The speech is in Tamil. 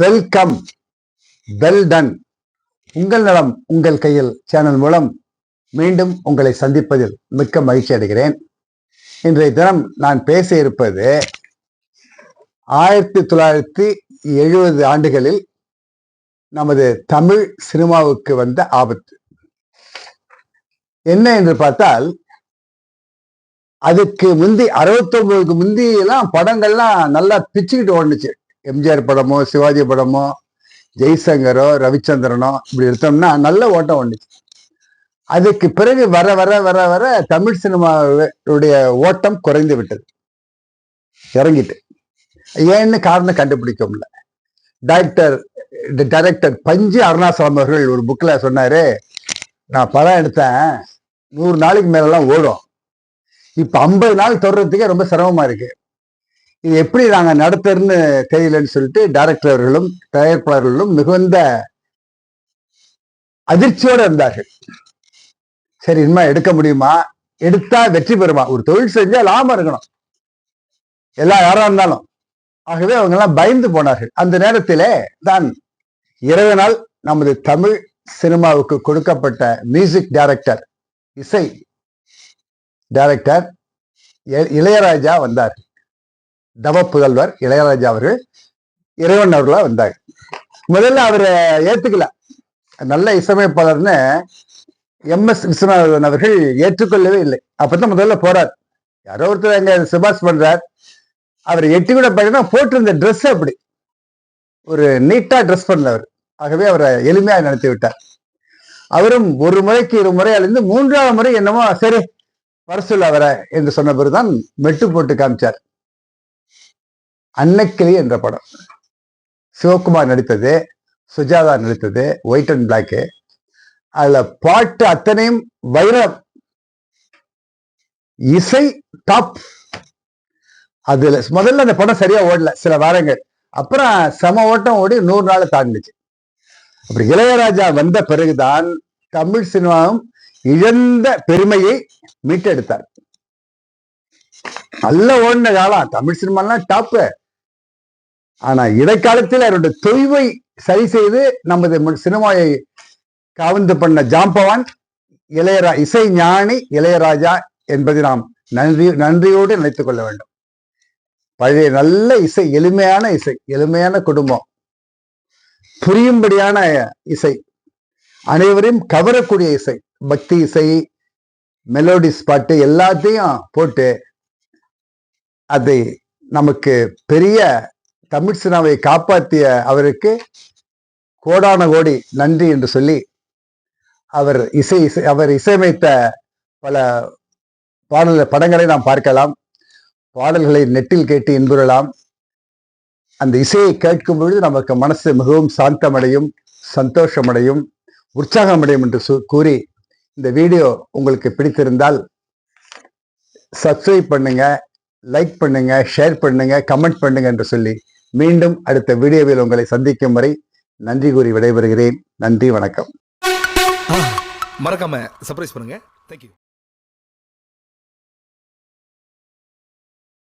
வெல்கம் வெல் டன் உங்கள் நலம் உங்கள் கையில் சேனல் மூலம் மீண்டும் உங்களை சந்திப்பதில் மிக்க மகிழ்ச்சி அடைகிறேன். இன்றைய தினம் நான் பேச இருப்பது ஆயிரத்தி தொள்ளாயிரத்தி எழுபது ஆண்டுகளில் நமது தமிழ் சினிமாவுக்கு வந்த ஆபத்து. என்ன என்று பார்த்தால் அதுக்கு முந்தி அறுபத்தொன்பதுக்கு முந்தி எல்லாம் படங்கள்லாம் நல்லா பிச்சுக்கிட்டு ஓடுனுச்சு. எம்ஜிஆர் படமோ சிவாஜி படமோ ஜெய்சங்கரோ ரவிச்சந்திரனோ இப்படி எடுத்தோம்னா நல்ல ஓட்டம் ஓடுனுச்சு அதுக்கு பிறகு வர வர வர வர தமிழ் சினிமாவுடைய ஓட்டம் குறைந்து விட்டது. இறங்கிட்டு. ஏன்னு காரணம் கண்டுபிடிக்க முடியல. டைரக்டர் டைரக்டர் பஞ்சு அருணாசலம் அவர்கள் ஒரு புக்கில் சொன்னாரு நான் படம் எடுத்தேன் நூறு நாளைக்கு மேலெல்லாம் ஓடும். இப்போ ஐம்பது நாள் தொடர்றதுக்கே ரொம்ப சிரமமா இருக்கு. இது எப்படி நாங்கள் நடத்துறன்னு தெரியலன்னு சொல்லிட்டு டைரக்டர் அவர்களும் தயாரிப்பாளர்களும் மிகுந்த அதிர்ச்சியோடு இருந்தார்கள். சரி இனிமே எடுக்க முடியுமா? எடுத்தா வெற்றி பெறுமா? ஒரு தொழில் செஞ்சா லாபம் இருக்கணும். எல்லா யாரா இருந்தாலும். ஆகவே அவங்க எல்லாம் பயந்து போனார்கள். அந்த நேரத்திலே தான் இரவு நாள் நமது தமிழ் சினிமாவுக்கு கொடுக்கப்பட்ட மியூசிக் டைரக்டர் இசை டைரக்டர் இளையராஜா வந்தார். தவ புதல்வர் இளையராஜா அவர்கள் இறைவன் அவர்களா வந்தார். முதல்ல அவரை ஏத்துக்கல. நல்ல இசையமைப்பாளர்னு எம் எஸ் விஸ்வநாதன் அவர்கள் ஏற்றுக்கொள்ளவே இல்லை. அப்பதான் முதல்ல போறார். யாரோ ஒருத்தர் அங்க சிபாஸ் பண்றார். அவர் எட்டி கூட பார்த்தீங்கன்னா போட்டிருந்த ட்ரெஸ் அப்படி. ஒரு நீட்டா ட்ரெஸ் பண்ணவர். ஆகவே அவரை எளிமையாக நடத்தி விட்டார். அவரும் ஒரு முறைக்கு இரு முறை அழிந்து மூன்றாவது முறை என்னமோ சரி வர சொல்ல அவரை என்று சொன்ன பிறகுதான் மெட்டு போட்டு காமிச்சார். அன்னக்கிளி என்ற படம். சிவகுமார் நடித்தது சுஜாதா நடித்தது ஒயிட் அண்ட் பிளாக்கு அதுல பாட்டு அத்தனையும் வைரம். இசை டாப் அதுல முதல்ல அந்த படம் சரியா ஓடல சில வாரங்கள். அப்புறம் சம ஓட்டம் ஓடி நூறு நாள் தாண்டிச்சு அப்படி இளையராஜா வந்த பிறகுதான் தமிழ் சினிமாவும் இழந்த பெருமையை மீட்டெடுத்தார். நல்ல ஓடின காலம். தமிழ் சினிமாலாம் டாப்பு ஆனா இடைக்காலத்தில் அவருடைய தொய்வை சரி செய்து நமது சினிமாவை கவர்ந்து பண்ண ஜாம்பவான் இளையரா இசை ஞானி இளையராஜா என்பதை நாம் நன்றி நன்றியோடு நினைத்துக் கொள்ள வேண்டும். பழைய நல்ல இசை எளிமையான இசை எளிமையான குடும்பம் புரியும்படியான இசை அனைவரையும் கவரக்கூடிய இசை பக்தி இசை மெலோடிஸ் பாட்டு எல்லாத்தையும் போட்டு அதை நமக்கு பெரிய தமிழ் சினாவை காப்பாற்றிய அவருக்கு கோடான கோடி நன்றி என்று சொல்லி அவர் இசை இசை அவர் இசையமைத்த பல பாடல் படங்களை நாம் பார்க்கலாம். பாடல்களை நெட்டில் கேட்டு இன்புறலாம். அந்த இசையை கேட்கும் பொழுது நமக்கு மனசு மிகவும் சாந்தமடையும் சந்தோஷமடையும் உற்சாகமடையும் என்று சு- கூறி இந்த வீடியோ உங்களுக்கு பிடித்திருந்தால் சப்ஸ்கிரைப் பண்ணுங்க லைக் பண்ணுங்க ஷேர் பண்ணுங்க கமெண்ட் பண்ணுங்க என்று சொல்லி மீண்டும் அடுத்த வீடியோவில் உங்களை சந்திக்கும் வரை நன்றி கூறி விடைபெறுகிறேன். நன்றி வணக்கம். மறக்காம சர்ப்ரைஸ் பண்ணுங்க. தேங்க்யூ